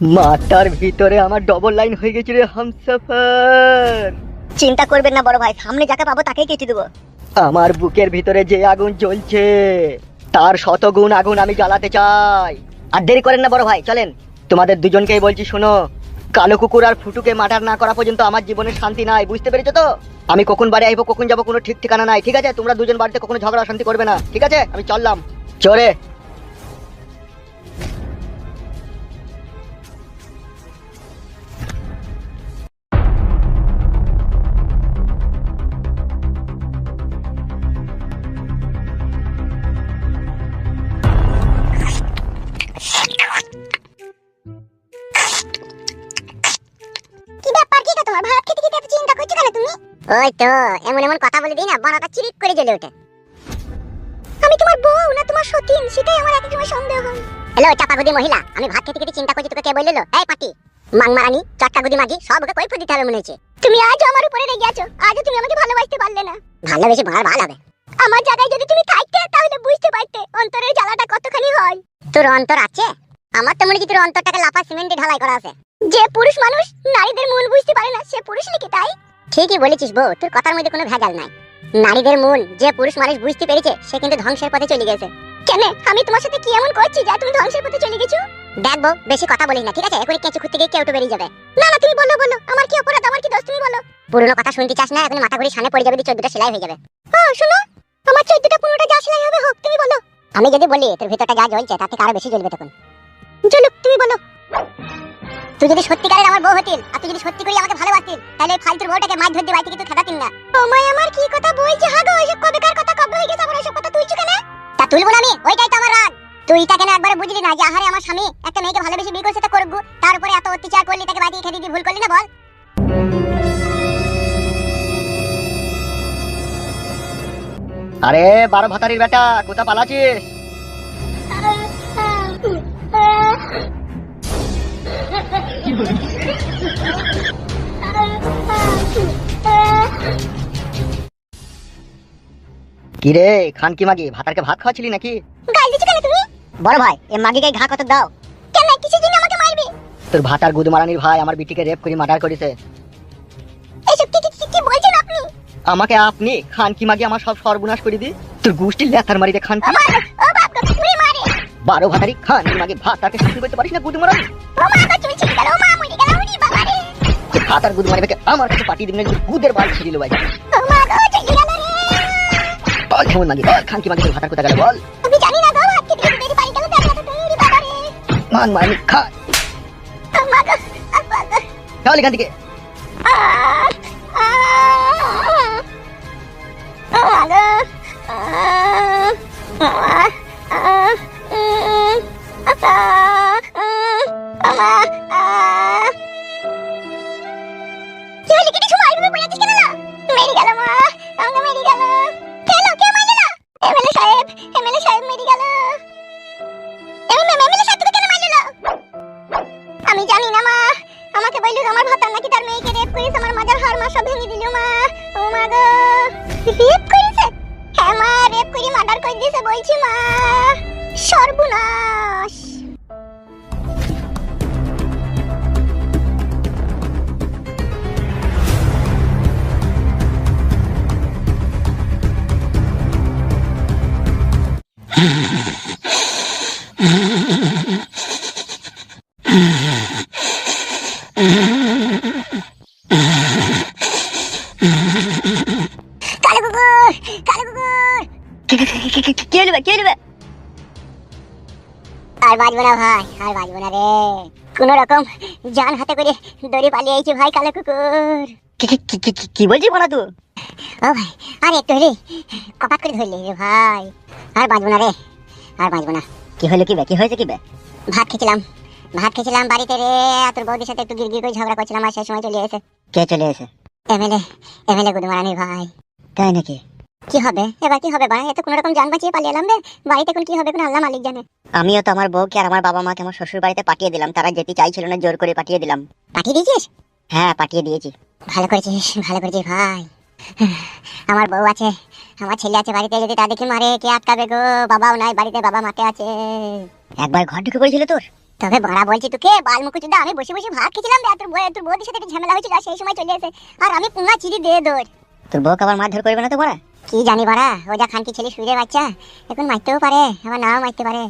মাথার ভিতরে আমার ডবল লাইন হয়ে গেছে রে হামসাফার। চিন্তা করবেন না বড় ভাই সামনে যাকে পাবো তাকেই কেটে দেবো। আমার বুকের ভিতরে যে আগুন জ্বলছে তার শতগুণ আগুন আমি জ্বালাতে চাই। আর দেরি করেন না বড় ভাই চলেন। তোমাদের দুজনকেই বলছি শোনো। কালো কুকুর আর ফুটুকে মার্ডার না করা পর্যন্ত আমার জীবনে শান্তি নাই বুঝতে পেরেছ তো? আমি কখন বাড়ি আইবো কখন যাব কোনো ঠিক ঠিকানা নাই ঠিক আছে? তোমরা দুজন বাড়িতে কখনো ঝগড়া শান্তি করবে না ঠিক আছে? আমি চললাম। চরে ওই তো এমন এমন কথা বলে দিই না বানাটা চিরিক করে জ্বলে ওঠে। আমি তোমার বউ না তোমার সতীন সেটাই আমার এক সময় সন্দেহ হয়। হ্যালো চাপাগুদি মহিলা আমি ভাত খেতে খেতে চিন্তা করছি তোকে কে বলল এই পাটি মাংমারানি চটকাগুদি মাগি সব ওকে কৈফত দিতে হবে মনে হচ্ছে। তুমি আজও আমার উপরে রেগে আছো আজও তুমি আমাকে ভালোবাসতে পারলে না। ভালোবেসে ভালো ভালো হবে। আমার জায়গায় যদি তুমি থাকতে তাহলে বুঝতে পারতে অন্তরের জ্বালাটা কতখানি হয়। তোর অন্তর আছে? আমার তো মনে হচ্ছে তোর অন্তরটাকে লাফা সিমেন্টে ঢালাই করা আছে। যে পুরুষ মানুষ নারীদের মন বুঝতে পারে না সে পুরুষ নাকি তাই? ঠিকই বলেছিস বউ তোর কথার মধ্যে কোনো ভেজাল নাই। নারীদের মন যে পুরুষ মানুষ বুঝতে পেরেছে সে কিন্তু ধ্বংসের পথে চলে গেছে। কেন আমি তোমার সাথে কি এমন করছি যা তুমি ধ্বংসের পথে চলে গেছো? দেখ বউ বেশি কথা বলিস না ঠিক আছে? এখনই কেঁচু খুঁজতে গিয়ে কেউ তো বেরিয়ে যাবে। না না তুমি বলো বলো। আমার কি অপরাধ আমার কি দোষ তুমি বলো। পুরনো কথা শুনতে চাস না এখন মাথা ঘুরি সামনে পড়ে যাবে চোদ্দটা সেলাই হয়ে যাবে। হ্যাঁ শোনো আমার চোদ্দটা পনেরোটা যা সেলাই হবে হোক তুমি বলো। আমি যদি বলি তোর ভিতরটা যা জ্বলছে তাতে কারও বেশি জ্বলবে তখন। চলো তুমি বলো। তুই যদি সত্যিকারের আমার বউ হতিল আর তুই যদি সত্যি করে আমাকে ভালোবাসতিল তাহলে এই ফালতুর বউটাকে মাছ ধরতে বাড়ি থেকে তুই খেদাতিন না। তোমায় আমার কি কথা বলছে হাগো? ওইসব কবেকার কথা কবে হয়ে গেছে আবার ওইসব কথা তুলছো কেন? তা তুলবো না আমি ওইটাই তো আমার রাগ। তুই তা কেন একবারে বুঝলি না যে আহারে আমার স্বামী একটা মেয়েকে ভালোবেসে বিয়ে করছে তা করব তার উপরে এত অত্যাচার করলি তাকে বাড়ি থেকে খেতে দিয়ে ভুল করলি না বল। আরে বারো ভাতারির বেটা কোথা পালাছিস কিরে খান কি মাগি? ভাতারকে ভাত খাওয়াছিলি নাকি? গাল দিছো কেন তুমি? বড় ভাই এ মাগিকে ঘা কত দাও। কেন? জন্য আমাকে মারবে। তোর ভাতার গুদমারানির ভাই আমার বিটিকে রেপ করে মার্ডার করেছে। এসব কি কি- কি বলছেন আপনি? আমাকে আপনি খান কি মাগি আমার সব সর্বনাশ করে দি তোর গোষ্ঠীর লেথার মারিতে খান কি ও বাপ গো মারে। বারো ভাতারি খান কি মাগি ভাতারকে শাসন করতে পারিস না গুদমারানি? ও মা তুমি ছিড়ে গেল ও মা মরে গেল ওরে বাবা রে ভাতার গুদমারি বেকে আমার কাছে পাঠিয়ে দিন গুদের বাল ছিড়িল ভাই। ও মা গো চলে বল কেমন মাগি বল খান কি মাগি তোর ভাতার কোথা গেল বল আমি জানি না গো আজকে দিন দেরি পাই গেল তার কথা তুই বাবা রে মান মানি খা ও মা গো আব্বা গো চল এখান থেকে আ আ ও জানি না, মা। আমাকে বলল আমার ভাতার নাকি তার মেয়েকে রেপ করেছে, আমার মাজার হার মা সব ভেঙে দিল, মা। ও মা গো। রেপ করেছে? হ্যাঁ মা রেপ করে মার্ডার করে দিয়েছে বলছি, মা। সর্বনাশ। কালো কুকুর কে নেবে কে নেবে আর বাজবো না ভাই আর বাজবো না রে। কোন রকম জান হাতে করে দড়ি পালিয়ে আইছি ভাই কালো কুকুর। কি বলছিস বলা তুই ও ভাই আর একটু রে কপাত করে ধরলি রে ভাই। আর বাজবো না রে আর বাজবো না। কি হলো কি বে কি হয়েছে কি বে? ভাত খেয়েছিলাম ভাত খেয়েছিলাম বাড়িতে রে তোর বৌদির সাথে একটু গিরগির করে ঝগড়া করছিলাম আর সেই সময় চলে এসে। কে চলে এসে? এমএলএ এমএলএ গুদমারানি ভাই। তাই নাকি? কি হবে? এবার কি হবে ভাই? এত কোনো রকম বাঁচিয়ে পালিয়ে এলাম রে। বাড়িতে এখন কি হবে কোন আল্লাহ মালিক জানে। আমিও তো আমার বউকে আর আমার বাবা মাকে আমার শ্বশুর বাড়িতে পাঠিয়ে দিলাম। তারা যেতে চাইছিল না জোর করে পাঠিয়ে দিলাম। পাঠিয়ে দিয়েছিস? হ্যাঁ পাঠিয়ে দিয়েছি। ভালো করেছিস ভালো করেছিস ভাই। আমার বউ আছে আমার ছেলে আছে বাড়িতে যদি তা দেখি মারে কে আটকাবে গো? বাবাও নাই বাড়িতে বাবা মাকে আছে। একবার ঘর ঢুকে পড়েছিল তোর? তবে বড়া বলছি তোকে বালমুকু চুদা আমি বসে বসে ভাত খেছিলাম রে, তোর বউ তোর বউদের সাথে ঝামেলা হয়েছিল সেই সময় চলে আসে আর আমি পুঙ্গা চিড়ি দিয়ে দৌড়। তোর বউকে আবার মারধর করবে না তো বড়া? কি জানি বড়া ও যা খানকি ছেলে শুয়ে বাচ্চা এখন মারতেও পারে আবার নাও মারতে পারে।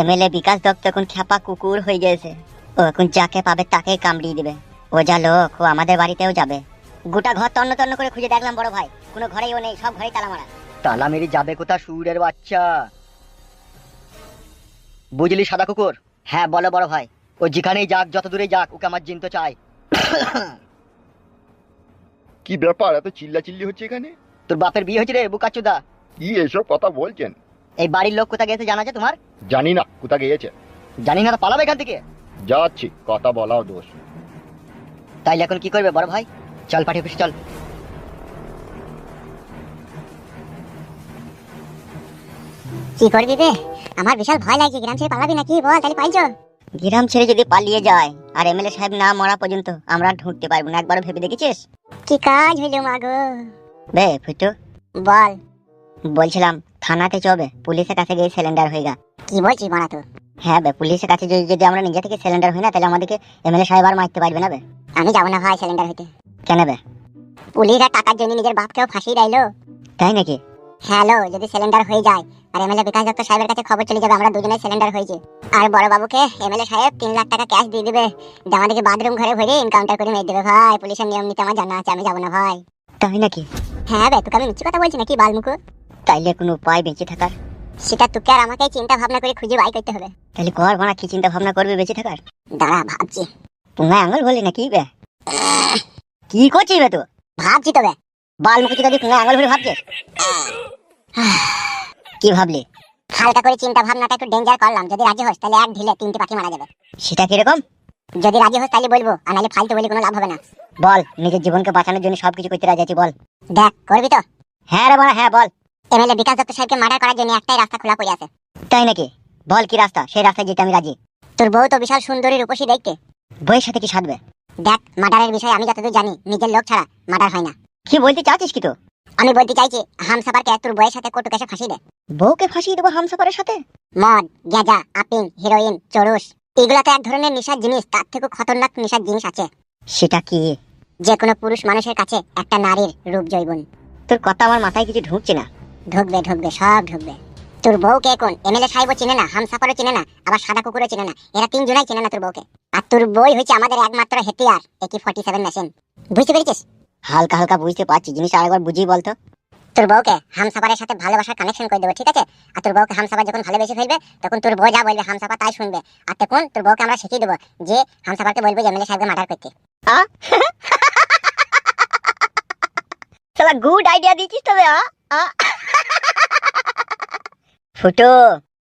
এমএলএ বিকাশ দত্ত এখন খ্যাপা কুকুর হয়ে গেছে। ও এখন যাকে পাবে তাকেই কামড়িয়ে দিবে। ও যা লোক ও আমাদের বাড়িতেও যাবে। গোটা ঘর তন্ন তন্ন করে খুঁজে দেখলাম বড় ভাই। কোনো ঘরেই ও নেই সব ঘরেই তালা মারা। তালা মেরি যাবে কোথা সুরের বাচ্চা? বুঝলি সাদা কুকুর? হ্যাঁ বলো বড় ভাই। ও যেখানেই যাক যত দূরে যাক ওকে আমার জিনতে চাই। কি ব্যাপার? এত চিল্লা চিল্লি হচ্ছে এখানে? তোর বাপের বিয়ে হয়েছে রে বুকাচুদা কি এসব কথা বলছেন? এই বাড়ির লোক কোথা গেছে জানা আছে তোমার? জানি না কোথা গিয়েছে। জানি না তো পালাবে এখান থেকে? যাচ্ছি কথা বলাও দোষ তাইলে এখন কি করবে বড় ভাই? চল পাঠিয়ে অফিসে চল। কি করবি বে আমার বিশাল ভয় লাগছে গ্রাম ছেড়ে পালাবি নাকি? বল তাহলে পাইছো। গ্রাম ছেড়ে যদি পালিয়ে যায় আর এমএলএ সাহেব না মরা পর্যন্ত আমরা ঢুকতে পারব না একবার ভেবে দেখেছিস? কি কাজ হইল মাগো? বে ফুটু। বল। বলছিলাম থানাতে চবে পুলিশের কাছে গিয়ে সিলিন্ডার হয়ে গা কি বলছিস মারা তো হ্যাঁ বে পুলিশের কাছে যদি যদি আমরা নিজে থেকে সিলিন্ডার হই না তাহলে আমাদেরকে এমএলএ সাহেব আর মারতে পারবে না বে। আমি যাব না ভাই সিলিন্ডার হইতে। কেন বে? পুলিশরা টাকার জন্য নিজের বাপকেও ফাঁসিয়ে দিলো তাই নাকি? হ্যালো যদি সিলিন্ডার হয়ে যায় আর এমএলএ বিকাশ দত্ত সাহেবের কাছে খবর চলে যাবে আমরা দুজনে সিলিন্ডার হয়েছে। আর বড় বাবুকে এমএলএ সাহেব তিন লাখ টাকা ক্যাশ দিয়ে দেবে। আমাদেরকে বাথরুম ঘরে ভরে এনকাউন্টার করে মেরে দেবে ভাই পুলিশের নিয়ম নীতি আমার জানা আছে আমি যাব না ভাই। তাই নাকি? হ্যাঁ বে তোকে আমি মিথ্যে কথা বলছি নাকি বালমুকু? তাইলে কোনো উপায় বেঁচে থাকার? সেটা তোকে আর আমাকে চিন্তা ভাবনা করে খুঁজে বাই করতে হবে। তাহলে কর ভাড়া কি চিন্তা ভাবনা করবে বেঁচে থাকার? দাঁড়া ভাবছি। পুঙ্গায় আঙুল বলি না কি বে কি করছিস বে তো ভাবছি তবে বাল মুখে যদি আঙুল ভাবছিস কি ভাবলি? হালকা করে চিন্তা ভাবনাটা একটু ডেঞ্জার করলাম। যদি রাজি হোস তাহলে এক ঢিলে তিনটে পাখি মারা যাবে। সেটা কীরকম? যদি রাজি হোস তাহলে বলব আর নাহলে ফালতু বলে কোনো লাভ হবে না। বল নিজের জীবনকে বাঁচানোর জন্য সবকিছু করতে রাজি আছি বল। দেখ করবি তো? হ্যাঁ রে বড়া হ্যাঁ বল। এমএলএ বিকাশ দত্ত সাহেবকে মার্ডার করার জন্য একটাই রাস্তা খোলা পড়ে আছে। তাই নাকি? বল কি রাস্তা? সেই রাস্তায় যেতে আমি রাজি। তোর বউ তো বিশাল সুন্দরী রূপসী দেখতে। বইয়ের সাথে কি সাধবে? দেখ মার্ডারের বিষয়ে আমি যতদূর জানি নিজের লোক ছাড়া মার্ডার হয় না। কি বলতে চাচ্ছিস কি তো আমি বলতে চাইছি হামসাফারকে তোর বউয়ের সাথে কটু কেসে ফাঁসি দে। বউকে ফাঁসিয়ে দেবো হামসাফারের সাথে? মদ গেঁজা আপিং হিরোইন চরুস এগুলো তো এক ধরনের নেশার জিনিস তার থেকেও খতরনাক নেশার জিনিস আছে। সেটা কি? যে কোনো পুরুষ মানুষের কাছে একটা নারীর রূপ জৈবন। তোর কথা আমার মাথায় কিছু ঢুকছে না। ঢুকবে ঢুকবে সব ঢুকবে। তোর বউকে এখন এমএলএ সাহেবও চিনে না হামসাফারও চিনে না আবার সাদা কুকুরও চিনে না। এরা তিনজনাই চিনে না তোর বউকে। আর তোর বই হচ্ছে আমাদের একমাত্র হেতিয়ার একি ফর্টি সেভেন মেশিন বুঝতে পেরেছিস? হালকা হালকা বুঝতে পারছি জিনিসটা আরেকবার বুঝিয়ে বলতো তোর বউকে হামসাফারের সাথে ভালোবাসার কানেকশন করে দেবো ঠিক আছে? আর তোর বউকে হামসাফার যখন ভালোবেসে ফেলবে তখন তোর বউ যা বলবে হামসাফার তাই শুনবে। আর তখন তোর বউকে আমরা শিখিয়ে দেবো যে হামসাফারকে বলবে যে এমএলএ সাহেবকে মার্ডার করতে। শালা গুড আইডিয়া দিয়েছিস তবে। ফুটো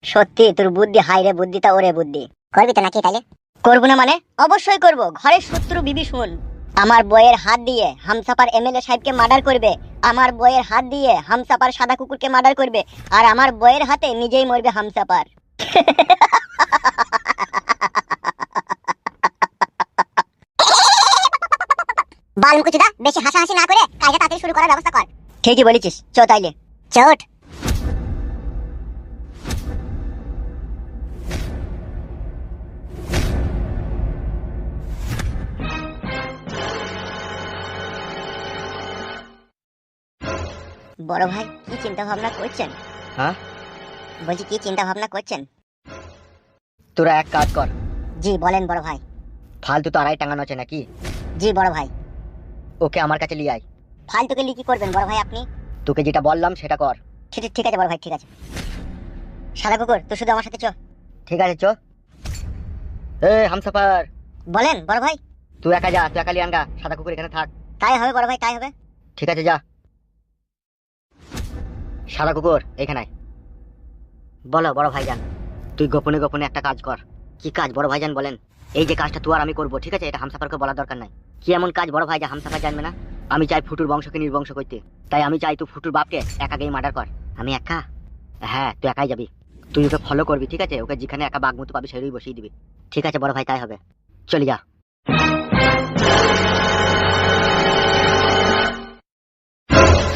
সত্যি তোর বুদ্ধি হাই রে বুদ্ধিটা ওরে বুদ্ধি। করবি তো নাকি তাহলে করব না মানে? অবশ্যই করব। ঘরের শত্রু বিবি শুন আমার বইয়ের হাত দিয়ে হামসাপার এমএলএ সাহেবকে মার্ডার করবে। আমার বইয়ের হাত দিয়ে হামসাপার সাদা কুকুরকে মার্ডার করবে। আর আমার বইয়ের হাতে নিজেই মরবে হামসাপার বালমুকুচুদা বেশি হাসাহাসি না করে কাজটা তাড়াতাড়ি শুরু করার ব্যবস্থা কর। ঠিকই বলেছিস। চ তাইলে। চোট। বড় ভাই কি চিন্তা ভাবনা করছেন? হ্যাঁ? বলছি কি চিন্তা ভাবনা করছেন? তোরা এক কাজ কর। জি বলেন বড় ভাই। ফালতু তো আড়াই টাঙানো আছে নাকি? জি বড় ভাই। ওকে আমার কাছে লিয়ে আয়। ফালতুকে লিখি করবেন বড় ভাই আপনি? তোকে যেটা বললাম সেটা কর। ঠিক ঠিক আছে বড় ভাই ঠিক আছে। সাদা কুকুর তুই শুধু আমার সাথে চ। ঠিক আছে চ। এ হামসাফার। বলেন বড় ভাই। তুই একা যা তুই একা লিয়ে আনগা। সাদা কুকুর এখানে থাক। তাই হবে বড় ভাই তাই হবে। ঠিক আছে যা। সাদা কুকুর, এখানে বলো, বড় ভাইজান, তুই গোপনে গোপনে একটা কাজ কর। কি কাজ, বড় ভাইজান বলেন? এই যে কাজটা তুই আর আমি করব, ঠিক আছে? এটা হামসাফারকে বলার দরকার নাই। কি এমন কাজ, বড় ভাই হামসাফার জানবে না? আমি চাই ফুটুর বংশকে নির্বংশ করতে। তাই আমি চাই তুই ফুটুর বাপকে একা গিয়ে মার্ডার কর। আমি একা? হ্যাঁ তুই একাই যাবি। তুই ওকে ফলো করবি, ঠিক আছে? ওকে যেখানে একা বাঘ মতো পাবি সেটাই বসিয়ে দিবি। ঠিক আছে, বড় ভাই, তাই হবে। চলে যা।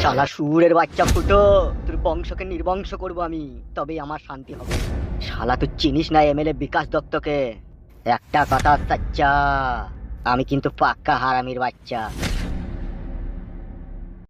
শালা সুরের বাচ্চা ফুটো, তোর বংশকে নির্বংশ করব আমি, তবেই আমার শান্তি হবে। শালা, তুই চিনিস না এমএলএ বিকাশ দত্তকে? একটা কথা সাচ্চা, আমি কিন্তু পাক্কা হারামির বাচ্চা।